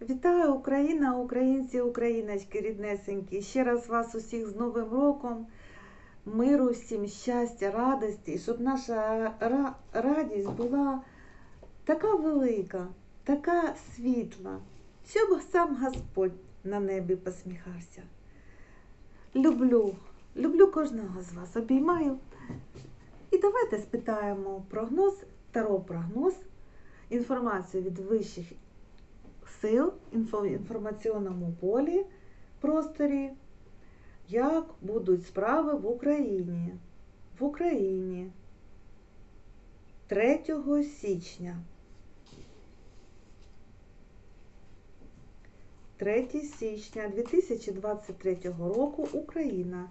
Вітаю Україна, українці, україночки, ріднесенькі. Ще раз вас усіх з Новим роком. Миру всім, щастя, радості, щоб наша радість була така велика, така світла, щоб сам Господь на небі посміхався. Люблю, люблю кожного з вас, обіймаю. І давайте спитаємо прогноз, таро прогноз, інформацію від вищих сил інфо- інформаційному полі, просторі, як будуть справи в Україні. В Україні 3 січня. 3 січня 2023 року Україна.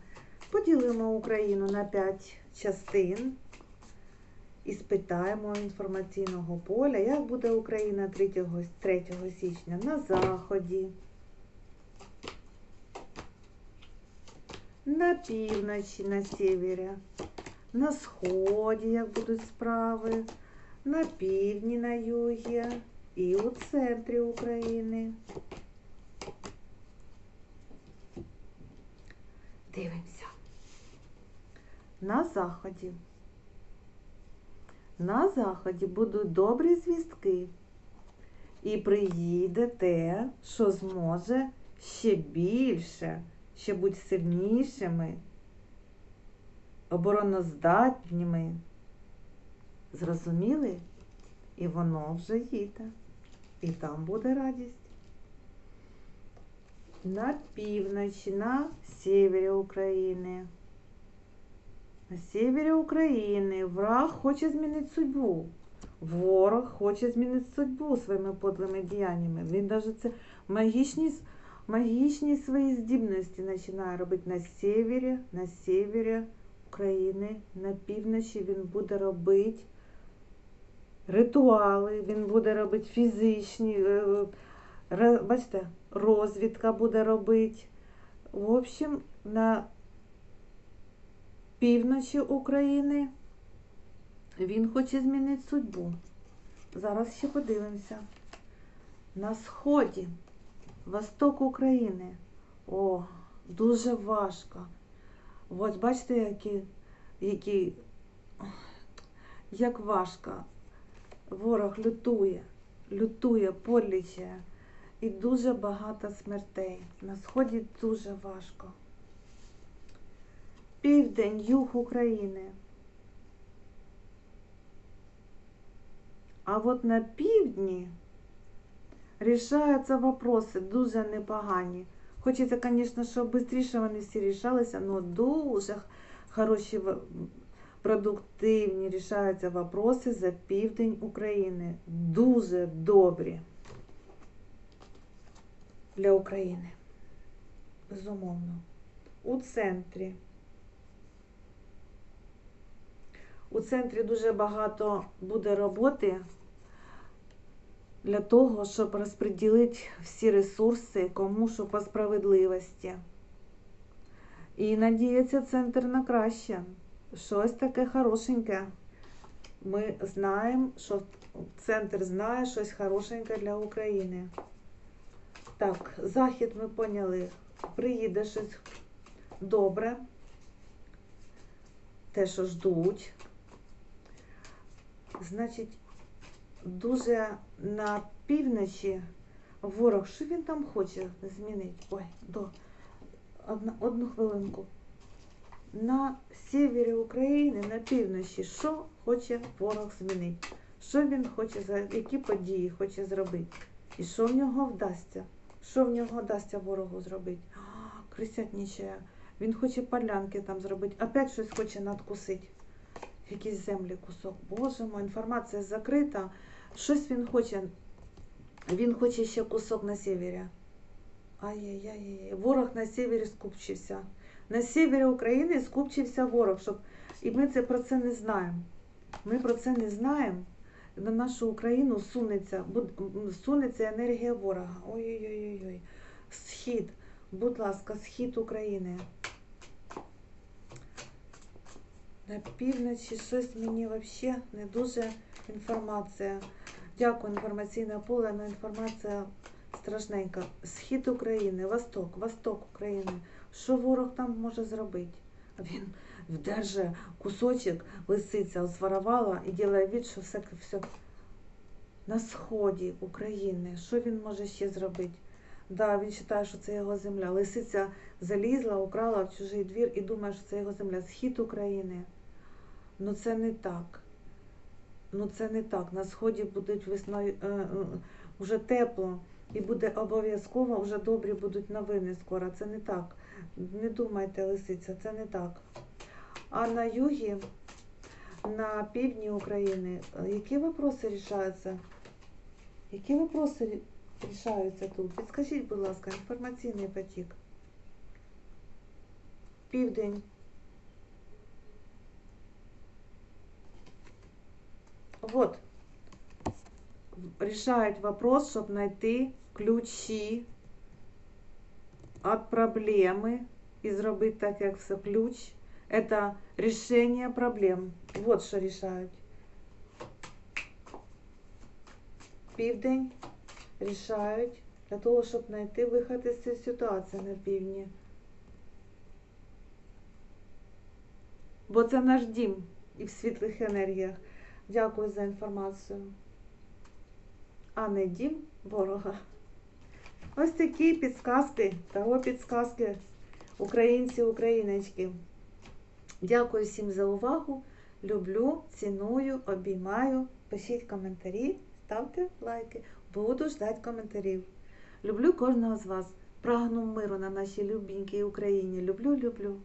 Поділимо Україну на 5 частин і спитаємо інформаційного поля, як буде Україна 3, 3 січня на заході, на півночі, на севері, на сході, як будуть справи, на півдні, на югі і у центрі України. Дивимося. На заході. На заході будуть добрі звістки. І приїде те, що зможе ще більше, ще бути сильнішими, обороноздатніми. Зрозуміли? І воно вже їде. І там буде радість. На півночі, на севері України. На севері України враг хоче змінити судьбу. Ворог хоче змінити судьбу своїми подлими діяннями. Він навіть це магічні, магічні свої здібності починає робити на севері, на севері України, на півночі він буде робити ритуали, він буде робити фізичні, е, бачите, розвідка буде робити. В общем, на півночі України він хоче змінити судьбу. Зараз ще подивимося. На сході, восток України. О, дуже важко. Ось бачите, які, які, як важко. Ворог лютує, лютує, поліче. І дуже багато смертей. На сході дуже важко. Південь, юг України. А от на півдні рішаються вопроси дуже непогані. Хочеться, звісно, щоб швидше вони всі рішалися, але дуже хороші, продуктивні рішаються вопроси за південь України. Дуже добрі для України. Безумовно. У центрі. У центрі дуже багато буде роботи для того, щоб розподілити всі ресурси кому що по справедливості. І надіється центр на краще. Щось таке хорошеньке. Ми знаємо, що центр знає щось хорошеньке для України. Так, захід ми поняли. Приїде щось добре. Те, що ждуть. Значить, дуже на півночі ворог, що він там хоче змінити? Ой, до одна, одну хвилинку. На севері України, на півночі, що хоче ворог змінити? Що він хоче, які події хоче зробити? І що в нього вдасться? Що в нього вдасться ворогу зробити? Крисятнічає. Він хоче полянки там зробити. Опять щось хоче надкусити. Якісь землі кусок. Боже мой, інформація закрита. Щось він хоче. Він хоче ще кусок на севері. Ай-яй-яй. Ворог на севері скупчився. На севері України скупчився ворог, щоб... і ми це про це не знаємо. Ми про це не знаємо. На нашу Україну сунеться, сунеться енергія ворога. Ой-ой-ой. Схід. Будь ласка, схід України. На півночі щось мені взагалі не дуже інформація. Дякую, інформаційне поле, але інформація страшненько. Схід України, Восток, Восток України. Що ворог там може зробити? Він вдерже кусочок, лисиця зворовала і ділає від, що все, все на сході України. Що він може ще зробити? Да, він вважає, що це його земля. Лисиця залізла, украла в чужий двір і думає, що це його земля. Схід України. Ну це не так. Ну це не так. На сході будуть весною е, е, вже тепло і буде обов'язково, вже добрі будуть новини скоро. Це не так. Не думайте, лисиця, це не так. А на югі, на півдні України, е, які вопроси рішаються? Які вопроси рішаються тут? Підскажіть, будь ласка, інформаційний потік. Південь. Вот. Решает вопрос, чтобы найти ключі от проблеми і зробити так, як все ключ. Это решение проблем. Вот що рішають. Південь рішають для того, щоб знайти вихід із цієї ситуації на півдні. Бо це наш дім і в світлих енергіях. Дякую за інформацію. А не дім ворога. Ось такі підсказки, того підсказки українці, україночки. Дякую всім за увагу. Люблю, ціную, обіймаю. Пишіть коментарі, ставте лайки. Буду ждати коментарів. Люблю кожного з вас. Прагну миру на нашій любенькій Україні. Люблю, люблю.